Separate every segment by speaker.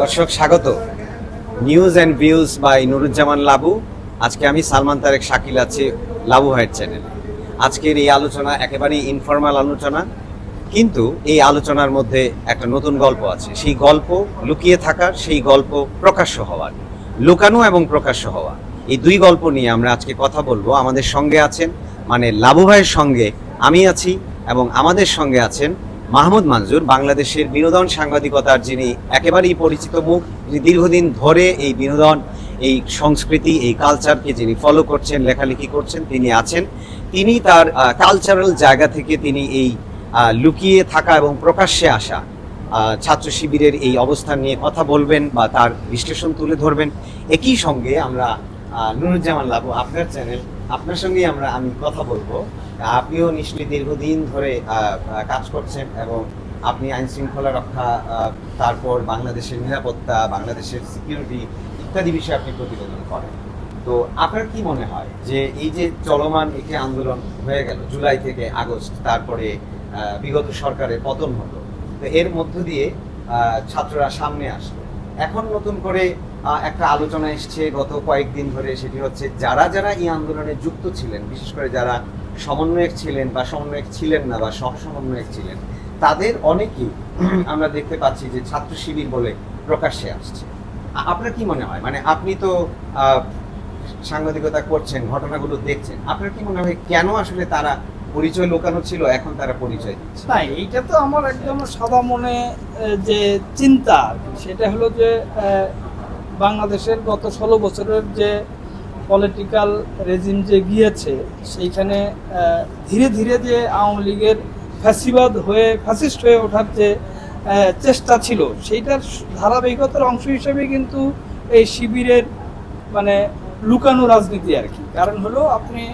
Speaker 1: দর্শক, স্বাগত। News and views by Nuruzzaman Labu. আজকে আমি সালমান তারেক শাকিল আছি লাবু ভাইয়ের চ্যানেলে আজকের এই আলোচনা একেবারেই ইনফর্মাল আলোচনা, কিন্তু এই আলোচনার মধ্যে একটা নতুন গল্প আছে। সেই গল্প লুকিয়ে থাকার, সেই গল্প প্রকাশ্য হওয়ার, লুকানো এবং প্রকাশ্য হওয়া। এই দুই গল্প নিয়ে আমরা আজকে কথা বলব। আমাদের সঙ্গে আছেন মানে লাবু ভাইয়ের সঙ্গে আমি আছি এবং আমাদের সঙ্গে আছেন মাহমুদ মঞ্জুর বাংলাদেশের বিনোদন সাংবাদিকতার যিনি একেবারেই পরিচিত মুখ, যিনি দীর্ঘদিন ধরে এই বিনোদন, এই সংস্কৃতি, এই কালচারকে যিনি ফলো করছেন, লেখালেখি করছেন, তিনি আছেন। তিনি তার কালচারাল জায়গা থেকে তিনি এই লুকিয়ে থাকা এবং প্রকাশ্যে আসা ছাত্র শিবিরের এই অবস্থান নিয়ে কথা বলবেন বা তার বিশ্লেষণ তুলে ধরবেন। একই সঙ্গে আমরা নুরুজ্জামান লাবু, আপনার চ্যানেল আপনার সঙ্গে আমরা, আমি কথা বলব। আপনিও নিশ্চয়ই দীর্ঘদিন ধরে কাজ করছেন এবং আপনি আইন শৃঙ্খলা রক্ষা তারপর বাংলাদেশের নিরাপত্তা, বাংলাদেশের সিকিউরিটি ইত্যাদি বিষয়ে আপনি প্রতিবেদন করেন। তো আপনার কি মনে হয় যে এই যে চলমান একটি আন্দোলন হয়ে গেল জুলাই থেকে আগস্ট, তারপরে বিগত সরকারের পতন হলো, তো এর মধ্য দিয়ে ছাত্ররা সামনে আসলো। এখন নতুন করে একটা আলোচনা এসছে গত কয়েকদিন ধরে, সেটি হচ্ছে যারা যারা এই আন্দোলনে যুক্ত ছিলেন, বিশেষ করে যারা সমন্বয়ক ছিলেন বা সমন্বয়ক ছিলেন না বা সহ সমন্বয়ক ছিলেন, তাদের অনেকেই আমরা দেখতে পাচ্ছি যে ছাত্র শিবির বলে প্রকাশ্যে আসছে। আপনার কি মনে হয়? মানে আপনি তো সাংবাদিকতা করছেন, ঘটনাগুলো দেখছেন, আপনার কি মনে হয় কেন আসলে তারা পরিচয় লোকানো ছিল, এখন তারা পরিচয় দিচ্ছে?
Speaker 2: না এইটা তো আমার একদম সাদা মনে যে চিন্তা সেটা হলো যে বাংলাদেশের গত ষোলো বছরের যে পলিটিক্যাল রেজিম যে গিয়েছে, সেইখানে ধীরে ধীরে যে আওয়ামী লীগের ফ্যাসিবাদ হয়ে ফ্যাসিস্ট হয়ে ওঠার যে চেষ্টা ছিল, সেইটার ধারাবাহিকতার অংশ হিসেবে কিন্তু এই শিবিরের মানে লুকানো রাজনীতি আর কি। কারণ হলো, আপনি,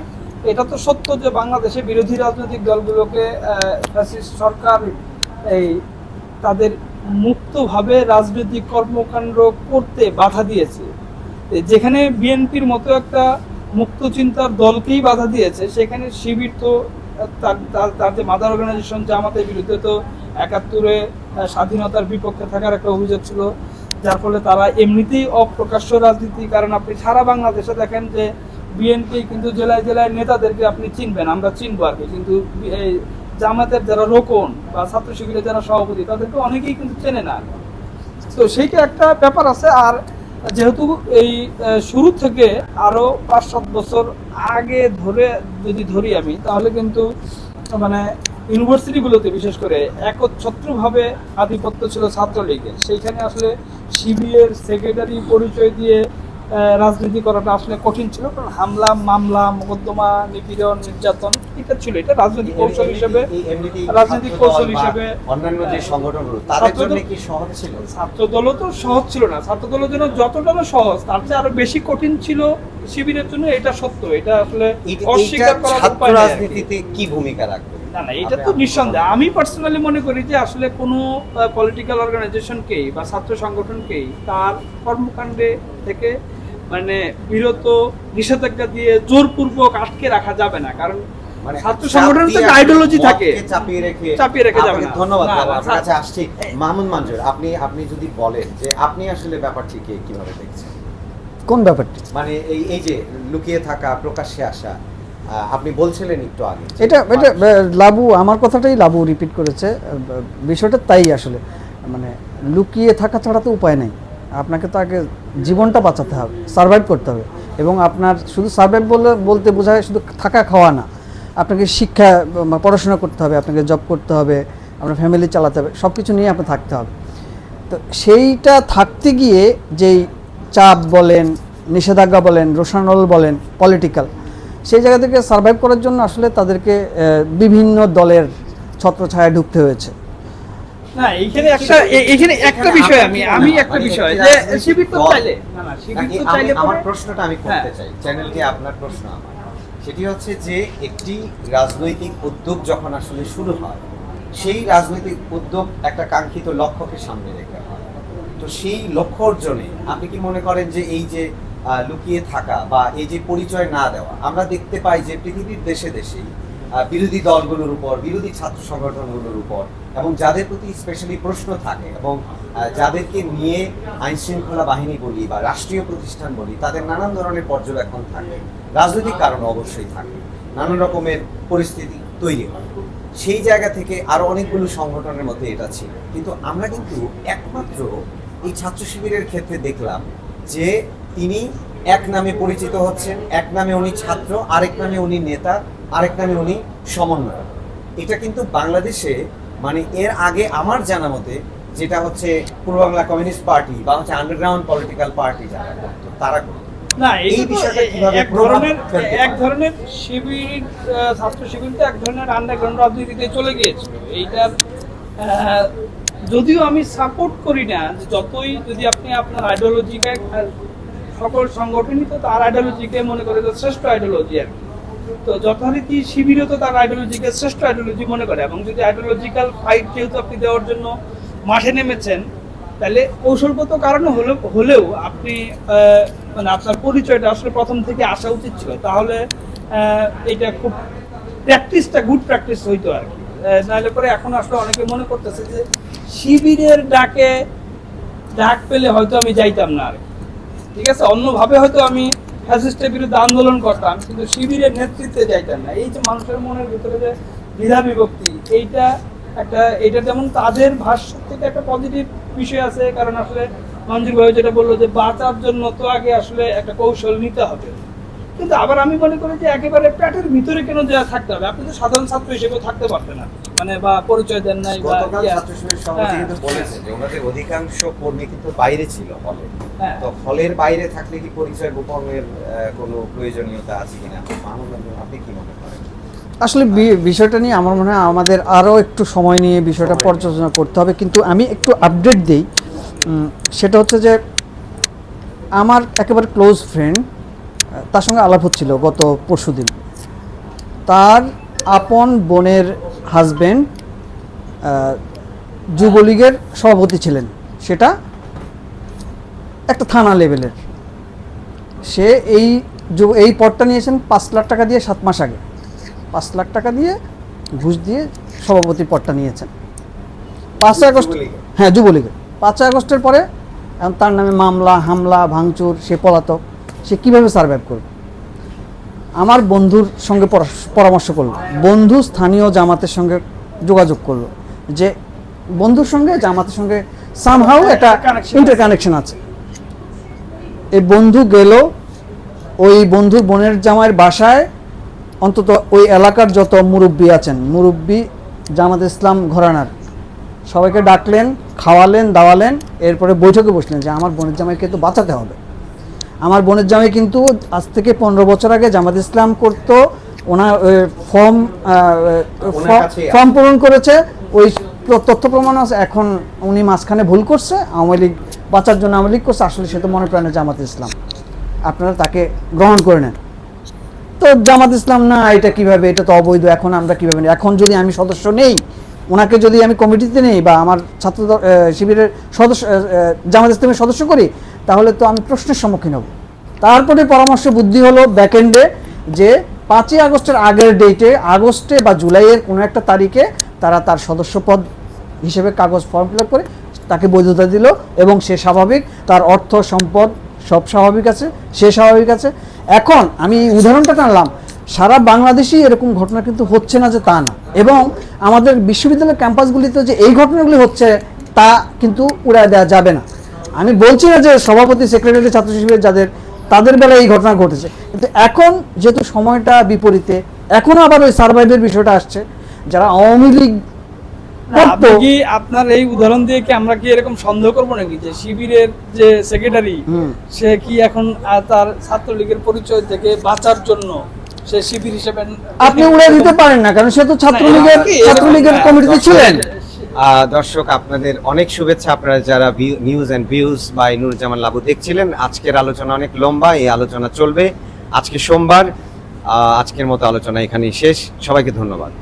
Speaker 2: এটা তো সত্য যে বাংলাদেশে বিরোধী রাজনৈতিক দলগুলোকে ফ্যাসিস্ট সরকার, এই, তাদের মুক্তভাবে রাজনৈতিক কর্মকাণ্ড করতে বাধা দিয়েছে। যেখানে বিএনপির মতো একটা মুক্ত চিন্তার দলকেই বাধা দিয়েছে, সেখানে শিবির তো তার যে মাদার অর্গানাইজেশন জামাতের বিরুদ্ধে তো একাত্তরে স্বাধীনতার বিপক্ষে থাকার একটা অভিযোগ ছিল। যার ফলে তারা এমনিতেই অপ্রকাশ্য রাজনীতি, কারণ আপনি সারা বাংলাদেশে দেখেন যে বিএনপি কিন্তু জেলায় জেলায় নেতাদেরকে আপনি চিনবেন, আমরা চিনবো আর কি। কিন্তু জামাতের যারা রোকন বা ছাত্র শিবিরের যারা সভাপতি, তাদেরকে অনেকেই কিন্তু চেনে না। তো সেইটা একটা ব্যাপার আছে। আর যেহেতু এই শুরু থেকে আরও পাঁচ সাত বছর আগে ধরে যদি ধরি আমি, তাহলে কিন্তু মানে ইউনিভার্সিটিগুলোতে বিশেষ করে একচ্ছত্রভাবে আধিপত্য ছিল ছাত্রলীগের। সেইখানে আসলে শিবিরের সেক্রেটারি পরিচয় দিয়ে রাজনীতি করাটা আসলে কঠিন ছিল কারণ হামলা মামলা মোকদ্দমা নিপীড়ন নির্যাতন এটা ছিল এটা রাজনৈতিক কৌশল হিসেবে রাজনৈতিক কৌশল হিসেবে
Speaker 1: অন্যান্য যে। সংগঠনগুলো তাদের জন্য কি সহজ ছিল
Speaker 2: ছাত্র দলও তো সহজ ছিল না ছাত্র দলের জন্য যতটা না সহজ তার চেয়ে আরও বেশি কঠিন ছিল শিবিরের জন্য এটা সত্য এটা আসলে অস্বীকার করার উপায় কি।
Speaker 1: রাজনীতিতে কি ভূমিকা রাখবে
Speaker 2: না না এটা তো নিঃসন্দেহে আমি পার্সোনালি মনে করি যে আসলে কোনো পলিটিক্যাল অর্গানাইজেশনকেই বা ছাত্র সংগঠনকেই তার কর্মকাণ্ডে থেকে মানে বিরত নিষেধাজ্ঞা দিয়ে জোরপূর্বক আটকে রাখা যাবে না। কারণ
Speaker 1: মানে
Speaker 2: ছাত্র
Speaker 1: চাপ
Speaker 2: তো
Speaker 1: দিয়ে
Speaker 2: একটা
Speaker 1: আসলে
Speaker 2: আইডিওলজি থাকে।
Speaker 1: চাপিয়ে রেখে
Speaker 2: চাপিয়ে রেখে যাবে
Speaker 1: ধন্যবাদ
Speaker 2: না,
Speaker 1: বাবা,
Speaker 2: না,
Speaker 1: আপনার কাছে আসছি। মাহমুদ মঞ্জুর আপনি আপনি যদি বলেন যে আপনি আসলে ব্যাপারটিকে কীভাবে দেখছেন?
Speaker 3: কোন ব্যাপারটি?
Speaker 1: মানে এই এই যে লুকিয়ে থাকা প্রকাশ্যে আসা আপনি বলছিলেন একটু আগে
Speaker 3: এটা এটা লাবু আমার কথাটাই লাবু রিপিট করেছে বিষয়টা তাই আসলে। মানে লুকিয়ে থাকা ছাড়া তো উপায় নেই। আপনাকে তো আগে জীবনটা বাঁচাতে হবে সার্ভাইভ করতে হবে। এবং আপনার শুধু সার্ভাইভ বলে, বলতে বোঝায় শুধু থাকা, খাওয়া না। আপনাকে শিক্ষা পড়াশোনা করতে হবে, আপনাকে জব করতে হবে, আপনার ফ্যামিলি চালাতে হবে সব কিছু নিয়ে আপনার থাকতে হবে। তো সেইটা থাকতে গিয়ে যেই চাপ বলেন, নিষেধাজ্ঞা বলেন, রোশানল বলেন পলিটিক্যাল সেই জায়গা থেকে সার্ভাইভ করার জন্য আসলে তাদেরকে বিভিন্ন দলের ছত্রছায়ায় ঢুকতে হয়েছে।
Speaker 2: না এইখানে একটা এইখানে একটা বিষয় আমি আমি একটা বিষয় যে শিবির তো চাইলে না না শিবির তো চাইলে
Speaker 1: আমার প্রশ্নটা আমি করতে। চাই। চ্যানেলকে আপনার প্রশ্ন আমার। সেটি হচ্ছে যে একটি রাজনৈতিক উদ্যোগ যখন আসলে শুরু হয় সেই রাজনৈতিক উদ্যোগ একটা কাঙ্ক্ষিত লক্ষ্যকে সামনে রেখে হয়। তো সেই লক্ষ্য অর্জনে আপনি কি মনে করেন যে এই যে লুকিয়ে থাকা বা এই যে পরিচয় না দেওয়া আমরা দেখতে পাই যে পৃথিবীর দেশে দেশেই বিরোধী দলগুলোর উপর, বিরোধী ছাত্র সংগঠনগুলোর উপর, এবং যাদের প্রতি স্পেশালি প্রশ্ন থাকে, এবং যাদেরকে নিয়ে আইন শৃঙ্খলা বাহিনী বলি বা রাষ্ট্রীয় প্রতিষ্ঠান বলি, তাদের নানান ধরনের পর্যবেক্ষণ থাকে, রাজনৈতিক কারণ অবশ্যই থাকে, নানান রকমের পরিস্থিতি তৈরি হয়। সেই জায়গা থেকে আরও অনেকগুলো সংগঠনের মধ্যে এটা ছিল। কিন্তু আমরা কিন্তু একমাত্র এই ছাত্র শিবিরের ক্ষেত্রে দেখলাম যে তিনি এক নামে পরিচিত হচ্ছেন, এক নামে উনি ছাত্র, আরেক নামে উনি নেতা আরেক নামে উনি সমন্বয়ক। এটা কিন্তু বাংলাদেশে মানে এর আগে আমার জানা মতে যেটা হচ্ছে পূর্ব বাংলা কমিউনিস্ট পার্টি বা হচ্ছে আন্ডারগ্রাউন্ড পলিটিক্যাল পার্টি যারা করতো তারা করতো।
Speaker 2: না
Speaker 1: এই বিষয়টা কীভাবে
Speaker 2: এক ধরনের এক ধরনের শিবির ছাত্র শিবির তো এক ধরনের আন্ডারগ্রাউন্ড রাজনীতিতে চলে গিয়েছিল। এইটার যদিও আমি সাপোর্ট করি না যতই যদি আপনি আপনার আইডিওলজিকে সকল সংগঠনই তো তার আইডিওলজিকে মনে করে যে শ্রেষ্ঠ আইডিওলজি আর কি। তো যথারীতি শিবিরও তো তার আইডিওলজিকে শ্রেষ্ঠ আইডিওলজি মনে করে। এবং যদি আইডিওলজিক্যাল ফাইট যেহেতু আপনি দেওয়ার জন্য মাঠে নেমেছেন, তাহলে কৌশলগত কারণে হলেও হলেও আপনি মানে আপনার পরিচয়টা আসলে প্রথম থেকে আসা উচিত ছিল। তাহলে এটা খুব প্র্যাকটিসটা গুড প্র্যাকটিস হইতো আর কি। নাহলে পরে এখন আসলে অনেকে মনে করতেছে যে শিবিরের ডাকে ডাক পেলে হয়তো আমি যাইতাম না আর। ঠিক আছে? অন্যভাবে হয়তো আমি ফ্যাসিস্টের বিরুদ্ধে আন্দোলন করতাম কিন্তু শিবিরের নেতৃত্বে যাইতাম না। এই যে মানুষের মনের ভিতরে যে দ্বিধা বিভক্তি এইটা একটা এটা যেমন তাদের ভাষ্য থেকে একটা পজিটিভ বিষয় আছে কারণ আসলে মঞ্জুর ভাই যেটা বলল যে বাঁচার জন্য তো আগে আসলে একটা কৌশল নিতে হবে। কিন্তু আবার আমি মনে করি যে একেবারে প্যাটের ভিতরে কেন যা থাকতে হবে? আপনি তো সাধারণ ছাত্র হিসেবে থাকতে পারতেন না। মানে বা পরিচয় দেন নাই বা
Speaker 1: ছাত্র
Speaker 2: হ্যাঁ,
Speaker 1: বলেছে যে ওনাদের অধিকাংশ কর্মী কিন্তু বাইরে ছিল হলে। তো হলের বাইরে থাকলে কি পরিচয় গোপনের কোনো প্রয়োজনীয়তা আছে কিনা? আপনি কি মনে করেন?
Speaker 3: আসলে বিষয়টা নিয়ে আমার মনে হয় আমাদের আরও একটু সময় নিয়ে বিষয়টা পর্যালোচনা করতে হবে। কিন্তু আমি একটু আপডেট দিই। সেটা হচ্ছে যে আমার একেবারে ক্লোজ ফ্রেন্ড তার সঙ্গে আলাপ হচ্ছিল গত পরশুদিন তার আপন বোনের হাজবেন্ড যুবলীগের সভাপতি ছিলেন। সেটা একটা থানা লেভেলের সে এই এই পদটা নিয়েছেন পাঁচ লাখ টাকা দিয়ে সাত মাস আগে। পাঁচ লাখ টাকা দিয়ে ঘুষ দিয়ে সভাপতির পদটা নিয়েছেন। পাঁচই আগস্ট হ্যাঁ যুবলীগের পাঁচই আগস্টের পরে এখন তার নামে মামলা হামলা ভাঙচুর সে পলাতক। সে কীভাবে সার্ভাইভ করবে? আমার বন্ধুর সঙ্গে পরামর্শ করল। বন্ধু স্থানীয় জামাতের সঙ্গে যোগাযোগ করল যে বন্ধুর সঙ্গে জামাতের সঙ্গে সামহাউ একটা ইন্টার কানেকশন আছে। এই বন্ধু গেল ওই বন্ধুর বোনের জামাইয়ের বাসায় অন্তত ওই এলাকার যত মুরব্বী আছেন মুরব্বী জামাত ইসলাম ঘরানার সবাইকে ডাকলেন খাওয়ালেন দাওয়ালেন এরপরে বৈঠকে বসলেন যে আমার বোনের জামাইকে তো বাঁচাতে হবে। আমার বোনের জামাই কিন্তু আজ থেকে পনেরো বছর আগে জামাত ইসলাম করতো ওনার ফর্ম ফর্ম পূরণ করেছে ওই তথ্য প্রমাণ আছে এখন উনি মাঝখানে ভুল করছে আওয়ামী লীগ বাঁচার জন্য আওয়ামী লীগ করছে আসলে সে তো মনে প্রাণে জামাত ইসলাম। আপনারা তাকে গ্রহণ করে নেন। তো জামাত ইসলাম, না, এটা কীভাবে? এটা তো অবৈধ, এখন আমরা কীভাবে নেই? এখন যদি আমি সদস্য নেই, ওনাকে যদি আমি কমিটিতে নেই বা আমার ছাত্র শিবিরের সদস্য জামাত ইসলামের সদস্য করি, তাহলে তো আমি প্রশ্নের সম্মুখীন হব। তারপরে পরামর্শ বুদ্ধি হলো ব্যাকএন্ডে যে পাঁচই আগস্টের আগের ডেটে আগস্টে বা জুলাইয়ের কোনো একটা তারিখে তারা তার সদস্যপদ হিসেবে কাগজ ফর্ম ফিল করে তাকে বৈধতা দিল এবং সে স্বাভাবিক, তার অর্থ, সম্পদ সব স্বাভাবিক আছে, সে স্বাভাবিক আছে। এখন আমি এই উদাহরণটা টানলাম, সারা বাংলাদেশেই এরকম ঘটনা কিন্তু হচ্ছে না যে তা না। এবং আমাদের বিশ্ববিদ্যালয়ের ক্যাম্পাসগুলিতে যে এই ঘটনাগুলি হচ্ছে, তা কিন্তু উড়ায় দেওয়া যাবে না। আমি বলছি না যে সভাপতি, সেক্রেটারি ছাত্র শিবিরের যাদের, তাদের বেলায় এই ঘটনা ঘটেছে। কিন্তু এখন যেহেতু সময়টা বিপরীতে এখনও আবার ওই সার্ভাইভের বিষয়টা আসছে। যারা আওয়ামী লীগ
Speaker 2: আপনি কি আপনার এই উদাহরণ দিয়ে কি আমরা কি এরকম সন্দেহ করব নাকি যে শিবিরের যে সেক্রেটারি সে কি এখন তার ছাত্রলীগের পরিচয় থেকে বাঁচার জন্য সে শিবির হিসেবে
Speaker 3: আপনি উড়ে দিতে পারেন না কারণ সে তো ছাত্রলীগের ছাত্রলীগের
Speaker 2: হ্যাঁ,
Speaker 3: কমিটিতে ছিলেন।
Speaker 1: আহ, দর্শক আপনাদের অনেক শুভেচ্ছা। আপনারা যারা news and views by Nuruzzaman Labu দেখছিলেন আজকের আলোচনা অনেক লম্বা এই আলোচনা চলবে। আজকে সোমবার আজকের মতো আলোচনা এখানেই শেষ। সবাইকে ধন্যবাদ।